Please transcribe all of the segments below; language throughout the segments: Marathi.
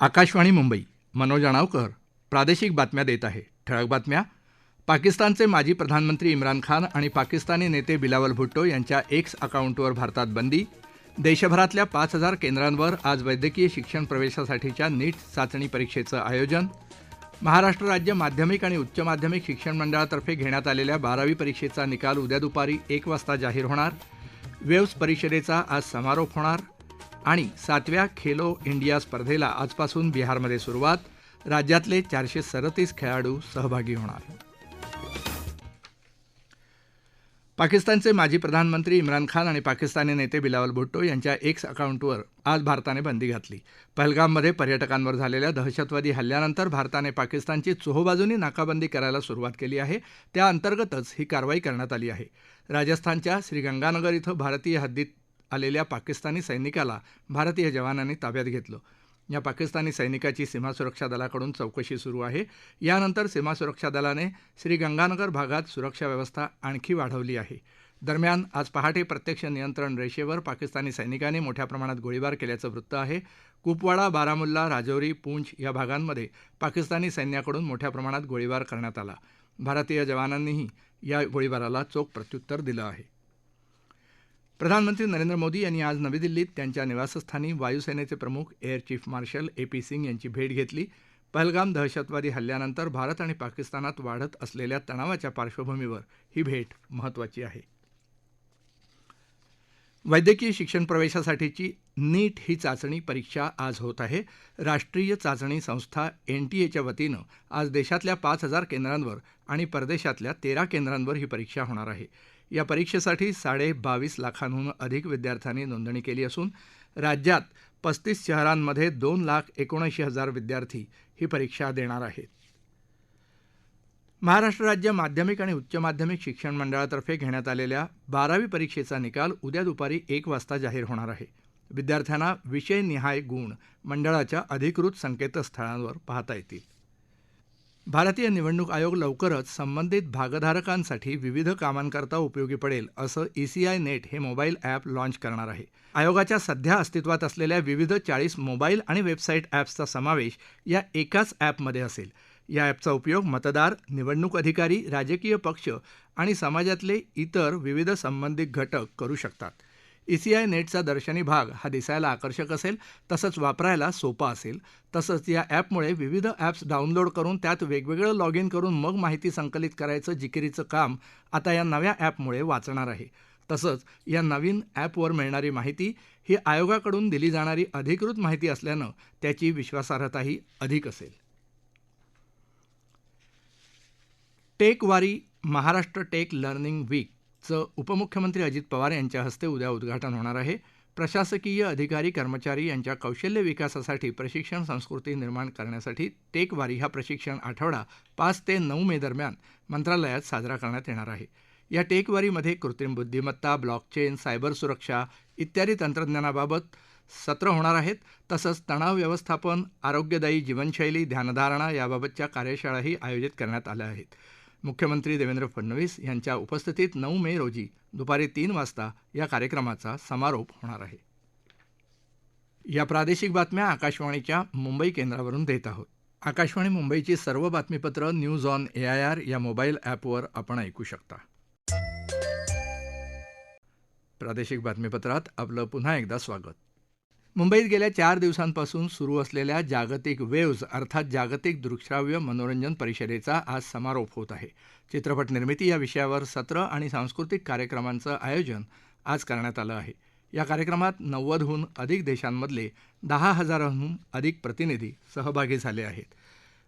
आकाशवाणी मुंबई मनोज अणावकर प्रादेशिक बातम्या देत आहे. ठळक बातम्या. पाकिस्तानचे माजी प्रधानमंत्री इम्रान खान आणि पाकिस्तानी नेते बिलावल भुट्टो यांच्या एक्स अकाउंटवर भारतात बंदी. देशभरातल्या पाच हजार केंद्रांवर आज वैद्यकीय शिक्षण प्रवेशासाठीच्या नीट चाचणी परीक्षेचं आयोजन. महाराष्ट्र राज्य माध्यमिक आणि उच्च माध्यमिक शिक्षण मंडळातर्फे घेण्यात आलेल्या बारावी परीक्षेचा निकाल उद्या दुपारी एक वाजता जाहीर होणार. वेव्स परिषदेचा आज समारोप होणार. आणि सातव्या खेलो इंडिया स्पर्धेला आजपासून बिहारमध्ये सुरुवात. राज्यातले चारशे सदतीस खेळाडू सहभागी होणार. पाकिस्तानचे माजी प्रधानमंत्री इम्रान खान आणि पाकिस्तानी नेते बिलावल भुट्टो यांच्या एक्स अकाउंटवर आज भारताने बंदी घातली. पहलगाममध्ये पर्यटकांवर झालेल्या दहशतवादी हल्ल्यानंतर भारताने पाकिस्तानची चोहोबाजूंनी नाकाबंदी करायला सुरुवात केली आहे. त्या अंतर्गतच ही कारवाई करण्यात आली आहे. राजस्थानच्या श्रीगंगानगर इथं भारतीय हद्दीत आलेल्या पाकिस्तानी सैनिकाला भारतीय जवानांनी ताब्यात घेतलं. या पाकिस्तानी सैनिकाची सीमा सुरक्षा दलाकडून चौकशी सुरू आहे. यानंतर सीमा सुरक्षा दलाने श्रीगंगानगर भागात सुरक्षा व्यवस्था आणखी वाढवली आहे. दरम्यान आज पहाटे प्रत्यक्ष नियंत्रण रेषेवर पाकिस्तानी सैनिकांनी मोठ्या प्रमाणात गोळीबार केल्याचं वृत्त आहे. कुपवाडा बारामुल्ला राजौरी पूंछ या भागांमध्ये पाकिस्तानी सैन्याकडून मोठ्या प्रमाणात गोळीबार करण्यात आला. भारतीय जवानांनीही या गोळीबाराला चोख प्रत्युत्तर दिलं आहे. प्रधानमंत्री नरेंद्र मोदी यांनी आज नवी दिल्लीत त्यांच्या निवासस्थानी वायुसेनेचे प्रमुख air chief marshal A P Singh यांची भेट घेतली. पहलगाम दहशतवादी हल्ल्यानंतर भारत आणि पाकिस्तानात वाढत असलेल्या तणावाच्या पार्श्वभूमीवर ही भेट महत्त्वाची आहे. वैद्यकीय शिक्षण प्रवेशासाठीची नीट ही चाचणी परीक्षा आज होत आहे. राष्ट्रीय चाचणी संस्था एन टी एच्या वतीनं आज देशातल्या पाच हजार केंद्रांवर आणि परदेशातल्या तेरा केंद्रांवर ही परीक्षा होणार आहे. या परीक्षेसाठी साडे बावीस लाखांहून अधिक विद्यार्थ्यांनी नोंदणी केली असून राज्यात पस्तीस शहरांमध्ये दोन लाख एकोणऐंशी हजार विद्यार्थी ही परीक्षा देणार आहेत. महाराष्ट्र राज्य माध्यमिक आणि उच्च माध्यमिक शिक्षण मंडळातर्फे घेण्यात आलेल्या बारावी परीक्षेचा निकाल उद्या दुपारी एक वाजता जाहीर होणार आहे. विद्यार्थ्यांना विषयनिहाय गुण मंडळाच्या अधिकृत संकेतस्थळांवर पाहता येतील. भारतीय निवडणूक आयोग लवकरच संबंधित भागधारकांसाठी विविध कामांकरता उपयोगी पडेल असं ईसीआय नेट हे मोबाईल ॲप लाँच करणार आहे. आयोगाच्या सध्या अस्तित्वात असलेल्या विविध चाळीस मोबाईल आणि वेबसाईट ॲप्सचा समावेश या एकाच ॲपमध्ये असेल. या ॲपचा उपयोग मतदार निवडणूक अधिकारी राजकीय पक्ष आणि समाजातले इतर विविध संबंधित घटक करू शकतात. ईसीआय नेटचा दर्शनी भाग हा दिसायला आकर्षक असेल तसंच वापरायला सोपा असेल. तसंच या ॲपमुळे विविध ॲप्स डाउनलोड करून त्यात वेगवेगळं लॉग इन करून मग माहिती संकलित करायचं जिकिरीचं काम आता या नव्या ॲपमुळे वाचणार आहे. तसंच या नवीन ॲपवर मिळणारी माहिती ही आयोगाकडून दिली जाणारी अधिकृत माहिती असल्यानं त्याची विश्वासार्हताही अधिक असेल. टेक वारी महाराष्ट्र टेक लर्निंग वीक चं उपमुख्यमंत्री अजित पवार यांच्या हस्ते उद्या उद्घाटन होणार आहे. प्रशासकीय अधिकारी कर्मचारी यांच्या कौशल्य विकासासाठी प्रशिक्षण संस्कृती निर्माण करण्यासाठी टेकवारी हा प्रशिक्षण आठवडा पाच ते नऊ मे दरम्यान मंत्रालयात साजरा करण्यात येणार आहे. या टेकवारीमध्ये कृत्रिम बुद्धिमत्ता ब्लॉकचेन सायबर सुरक्षा इत्यादी तंत्रज्ञानाबाबत सत्र होणार आहेत. तसंच तणाव व्यवस्थापन आरोग्यदायी जीवनशैली ध्यानधारणा याबाबतच्या कार्यशाळाही आयोजित करण्यात आल्या आहेत. मुख्यमंत्री देवेंद्र फडणवीस यांच्या उपस्थितीत नऊ मे रोजी दुपारी तीन वाजता या कार्यक्रमाचा समारोप होणार आहे. या प्रादेशिक बातम्या आकाशवाणीच्या मुंबई केंद्रावरून देत आहोत. आकाशवाणी मुंबईची सर्व बातमीपत्र न्यूज ऑन एआयआर या मोबाईल ॲपवर आपण ऐकू शकता. प्रादेशिक बातमीपत्रात आपलं पुन्हा एकदा स्वागत. मुंबईत गेल्या चार दिवसांपासून सुरू असलेल्या जागतिक वेव्ज अर्थात जागतिक दृकश्राव्य मनोरंजन परिषदेचा आज समारोप होत आहे. चित्रपट निर्मिती या विषयावर सत्र आणि सांस्कृतिक कार्यक्रमांचं आयोजन आज करण्यात आलं आहे. या कार्यक्रमात नव्वदहून अधिक देशांमधले दहा हजारांहून अधिक प्रतिनिधी सहभागी झाले आहेत.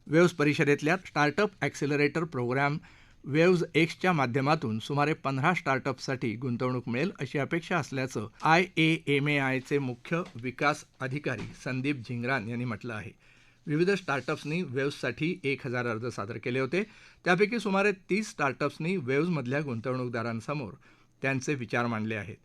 वेव्स परिषदेतल्या स्टार्टअप ॲक्सिलरेटर प्रोग्रॅम वेव्ज एक्सच्या माध्यमातून सुमारे पंधरा स्टार्टअपसाठी गुंतवणूक मिळेल अशी अपेक्षा असल्याचं आय ए एम ए आयचे मुख्य विकास अधिकारी संदीप झिंगरान यांनी म्हटलं आहे. विविध स्टार्टअप्सनी वेव्जसाठी एक हजार अर्ज सादर केले होते. त्यापैकी सुमारे तीस स्टार्टअप्सनी वेव्जमधल्या गुंतवणूकदारांसमोर त्यांचे विचार मांडले आहेत.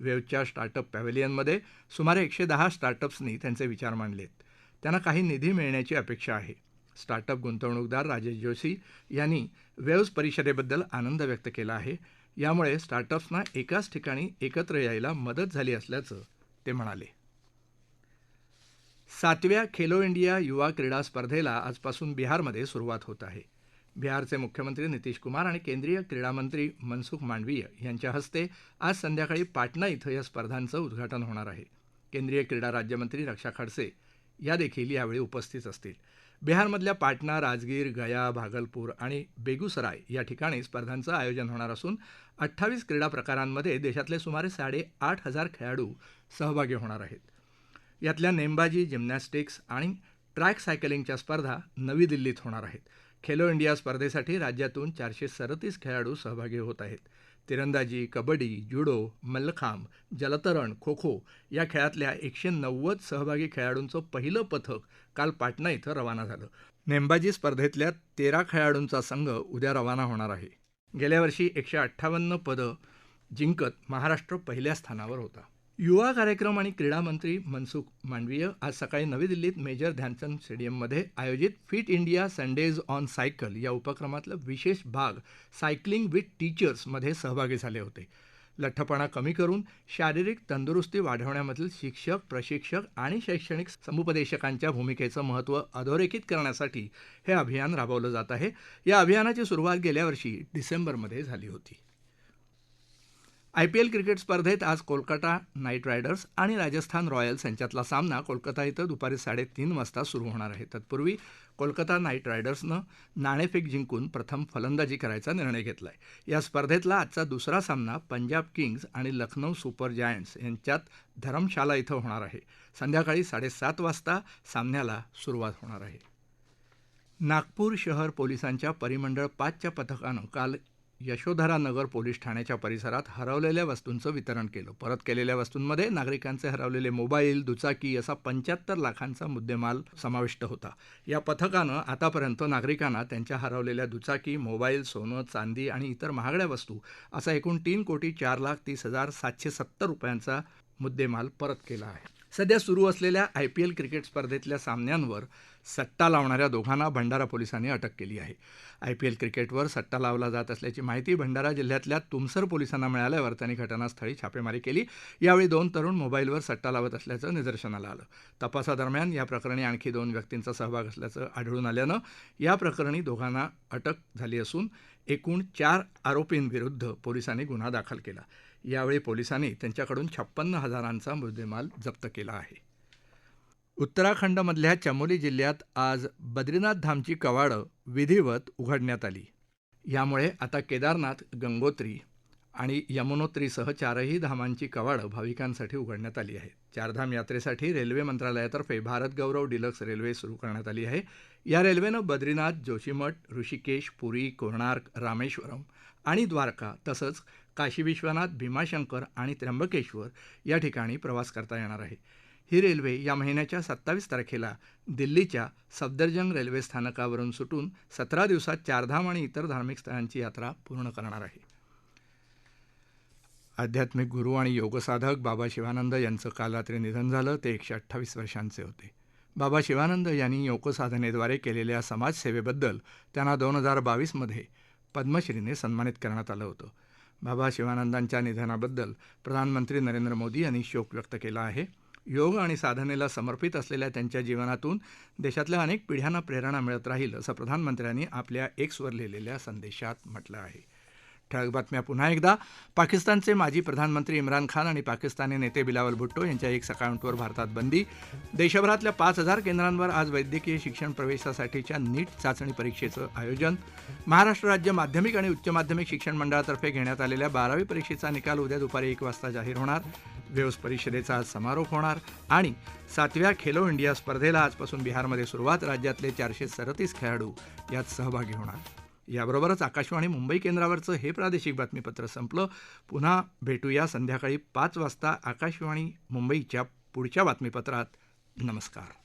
वेव्जच्या स्टार्टअप पॅव्हेलियनमध्ये सुमारे एकशे दहा स्टार्टअप्सनी त्यांचे विचार मांडलेत. त्यांना काही निधी मिळण्याची अपेक्षा आहे. स्टार्टअप गुंतवणूकदार राजेश जोशी यांनी वेव्ज परिषदेबद्दल आनंद व्यक्त केला आहे. यामुळे स्टार्टअप्सना एकाच ठिकाणी एकत्र यायला मदत झाली असल्याचं ते म्हणाले. सातव्या खेलो इंडिया युवा क्रीडा स्पर्धेला आजपासून बिहारमध्ये सुरुवात होत आहे. बिहारचे मुख्यमंत्री नितीश कुमार आणि केंद्रीय क्रीडामंत्री मनसुख मांडवीय यांच्या हस्ते आज संध्याकाळी पाटणा इथं या स्पर्धांचं उद्घाटन होणार आहे. केंद्रीय क्रीडा राज्यमंत्री रक्षा खडसे या देखील यावेळी उपस्थित असतील. बिहारमधल्या पाटणा राजगीर गया भागलपूर आणि बेगुसराय या ठिकाणी स्पर्धांचं आयोजन होणार असून अठ्ठावीस क्रीडा प्रकारांमध्ये देशातले सुमारे साडेआठ हजार खेळाडू सहभागी होणार आहेत. यातल्या नेमबाजी जिम्नॅस्टिक्स आणि ट्रॅक सायकलिंगच्या स्पर्धा नवी दिल्लीत होणार आहेत. खेलो इंडिया स्पर्धेसाठी राज्यातून चारशे सदतीस खेळाडू सहभागी होत आहेत. तिरंदाजी कबड्डी जुडो मल्लखांब जलतरण खो खो या खेळातल्या एकशे नव्वद सहभागी खेळाडूंचं पहिलं पथक काल पाटणा इथं रवाना झालं. नेमबाजी स्पर्धेतल्या तेरा खेळाडूंचा संघ उद्या रवाना होणार आहे. गेल्या वर्षी एकशे अठ्ठावन्न पदं जिंकत महाराष्ट्र पहिल्या स्थानावर होता. युवा कार्यक्रम आणि क्रीडा मंत्री मनसुख मांडवीय आज सकाळी नवी दिल्लीत मेजर ध्यानचंद स्टेडियममध्ये आयोजित fit India Sundays on cycle या उपक्रमातलं विशेष भाग सायकलिंग विथ टीचर्समध्ये सहभागी झाले होते. लठ्ठपणा कमी करून शारीरिक तंदुरुस्ती वाढवण्यामधील शिक्षक प्रशिक्षक आणि शैक्षणिक समुपदेशकांच्या भूमिकेचं महत्त्व अधोरेखित करण्यासाठी हे अभियान राबवलं जात आहे. या अभियानाची सुरुवात गेल्या वर्षी डिसेंबरमध्ये झाली होती. आय पी एल क्रिकेट स्पर्धेत आज कोलकाता नाईट रायडर्स आणि राजस्थान रॉयल्स यांच्यातला सामना कोलकाता इथं दुपारी साडेतीन वाजता सुरू होणार आहे. तत्पूर्वी कोलकाता नाईट रायडर्सनं नाणेफेक जिंकून प्रथम फलंदाजी करायचा निर्णय घेतला आहे या स्पर्धेतला आजचा दुसरा सामना पंजाब किंग्ज आणि लखनौ सुपर जायंट्स यांच्यात धरमशाला इथं होणार आहे. संध्याकाळी साडेसात वाजता सामन्याला सुरुवात होणार आहे. नागपूर शहर पोलिसांच्या परिमंडळ पाचच्या पथकानं काल यशोधरा नगर पोलीस ठाण्याच्या परिसरात हरवलेल्या वस्तूंचं वितरण केलं. परत केलेल्या वस्तूंमध्ये नागरिकांचे हरवलेले मोबाईल दुचाकी असा पंच्याहत्तर लाखांचा मुद्देमाल समाविष्ट होता. या पथकानं आतापर्यंत नागरिकांना त्यांच्या हरवलेल्या दुचाकी मोबाईल सोनं चांदी आणि इतर महागड्या वस्तू असा एकूण तीन कोटी चार लाख तीस हजार सातशे सत्तर रुपयांचा मुद्देमाल परत केला आहे. सध्या सुरू असलेल्या आय पी एल क्रिकेट स्पर्धेतल्या सामन्यांवर सट्टा लावणाऱ्या दोघांना भंडारा पोलिसांनी अटक केली आहे. आय पी एल क्रिकेटवर सट्टा लावला जात असल्याची माहिती भंडारा जिल्ह्यातल्या तुमसर पोलिसांना मिळाल्यावर त्यांनी घटनास्थळी छापेमारी केली. यावेळी दोन तरुण मोबाईलवर सट्टा लावत असल्याचं निदर्शनाला आलं. तपासादरम्यान या प्रकरणी आणखी दोन व्यक्तींचा सहभाग असल्याचं आढळून आल्यानं या प्रकरणी दोघांना अटक झाली असून एकूण चार आरोपींविरुद्ध पोलिसांनी गुन्हा दाखल केला. यावेळी पोलिसांनी त्यांच्याकडून छप्पन्न हजारांचा मुद्देमाल जप्त केला आहे. उत्तराखंडमधल्या चमोली जिल्ह्यात आज बद्रीनाथ धामची कवाडं विधिवत उघडण्यात आली. यामुळे आता केदारनाथ गंगोत्री आणि यमुनोत्रीसह चारही धामांची कवाडं भाविकांसाठी उघडण्यात आली आहेत. चारधाम यात्रेसाठी रेल्वे मंत्रालयातर्फे भारत गौरव डिलक्स रेल्वे सुरू करण्यात आली आहे. या रेल्वेनं बद्रीनाथ जोशीमठ ऋषिकेश पुरी कोणार्क रामेश्वरम आणि द्वारका तसंच काशी विश्वनाथ भीमाशंकर आणि त्र्यंबकेश्वर या ठिकाणी प्रवास करता येणार आहे. ही रेल्वे या महिन्याच्या सत्तावीस तारखेला दिल्लीच्या सफदरजंग रेल्वे स्थानकावरून सुटून सतरा दिवसात चारधाम आणि इतर धार्मिक स्थळांची यात्रा पूर्ण करणार आहे. आध्यात्मिक गुरु आणि योगसाधक बाबा शिवानंद यांचं काल रात्री निधन झालं ते एकशे अठ्ठावीस वर्षांचे होते. बाबा शिवानंद यांनी योगसाधनेद्वारे केलेल्या समाजसेवेबद्दल त्यांना दोन हजार बावीसमध्ये पद्मश्रीने सन्मानित करण्यात आलं होतं. बाबा शिवानंदांच्या निधनाबद्दल प्रधानमंत्री नरेंद्र मोदी यांनी शोक व्यक्त केला आहे. योग आणि साधनेला समर्पित असलेल्या त्यांच्या जीवनातून देशातल्या अनेक पिढ्यांना प्रेरणा मिळत राहील असं प्रधानमंत्र्यांनी आपल्या एक्सवर लिहिलेल्या संदेशात म्हटलं आहे. ठळक बातम्या पुन्हा एकदा. पाकिस्तानचे माजी प्रधानमंत्री इम्रान खान आणि पाकिस्तानी नेते बिलावल भुट्टो यांच्या एक अकाउंटवर भारतात बंदी. देशभरातल्या पाच हजार केंद्रांवर आज वैद्यकीय शिक्षण प्रवेशासाठीच्या नीट चाचणी परीक्षेचं आयोजन. महाराष्ट्र राज्य माध्यमिक आणि उच्च माध्यमिक शिक्षण मंडळातर्फे घेण्यात आलेल्या बारावी परीक्षेचा निकाल उद्या दुपारी एक वाजता जाहीर होणार. व्योस परिषदेचा आज समारोप होणार आणि सातव्या खेलो इंडिया स्पर्धेला आजपासून बिहारमध्ये सुरुवात राज्यातले चारशे सदतीस खेळाडू यात सहभागी होणार. याबरोबरच आकाशवाणी मुंबई केंद्रावरचं हे प्रादेशिक बातमीपत्र संपलं. पुन्हा भेटूया संध्याकाळी पाच वाजता आकाशवाणी मुंबईच्या पुढच्या बातमीपत्रात. नमस्कार.